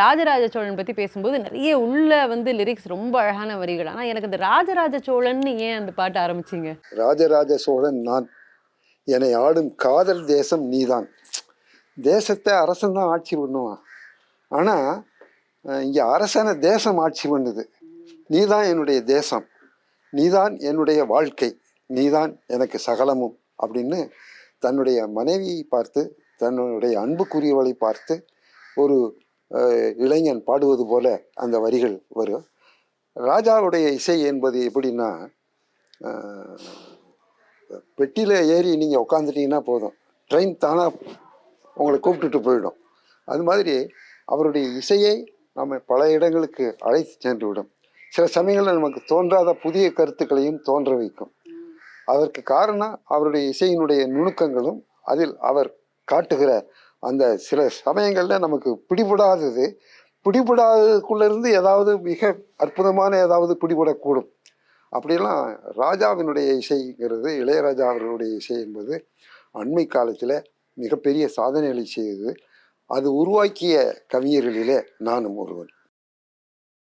ராஜராஜ சோழன் பற்றி பேசும்போது நிறைய உள்ள வந்து லிரிக்ஸ் ரொம்ப அழகான வரிகள். ஆனால் எனக்கு இந்த ராஜராஜ சோழன் ஏன் அந்த பாட்டு ஆரம்பிச்சீங்க? ராஜராஜ சோழன் நான் என்னை ஆடும் காதல் தேசம் நீதான். தேசத்தை அரசன் தான் ஆட்சி பண்ணுவான். ஆனால் இங்கே அரசனை தேசம் ஆட்சி பண்ணுது. நீதான் என்னுடைய தேசம். நீதான் என்னுடைய வாழ்க்கை. நீதான் எனக்கு சகலமும் அப்படின்னு தன்னுடைய மனைவியை பார்த்து தன்னுடைய அன்புக்குரியவளை பார்த்து ஒரு இளைஞன் பாடுவது போல அந்த வரிகள் வரும். ராஜாவுடைய இசை என்பது எப்படின்னா பெட்டியில் ஏறி நீங்கள் உட்காந்துட்டீங்கன்னா போதும். ட்ரெயின் தானாக உங்களை கூப்பிட்டுட்டு போயிடும். அது மாதிரி அவருடைய இசையை நம்ம பல இடங்களுக்கு அழைத்து சென்று விடும். சில சமயங்களில் நமக்கு தோன்றாத புதிய கருத்துக்களையும் தோன்ற வைக்கும். அதற்கு காரணம் அவருடைய இசையினுடைய நுணுக்கங்களும் அதில் அவர் காட்டுகிற அந்த சில சமயங்களில் நமக்கு பிடிபடாதது. பிடிபடாததுக்குள்ளேருந்து ஏதாவது மிக அற்புதமான ஏதாவது பிடிபடக்கூடும். அப்படிலாம் ராஜாவினுடைய இசைங்கிறது இளையராஜா அவர்களுடைய இசை என்பது அண்மை காலத்தில் மிகப்பெரிய சாதனைகளை செய்தது. அது உருவாக்கிய கவிஞர்களிலே நானும் ஒருவன்.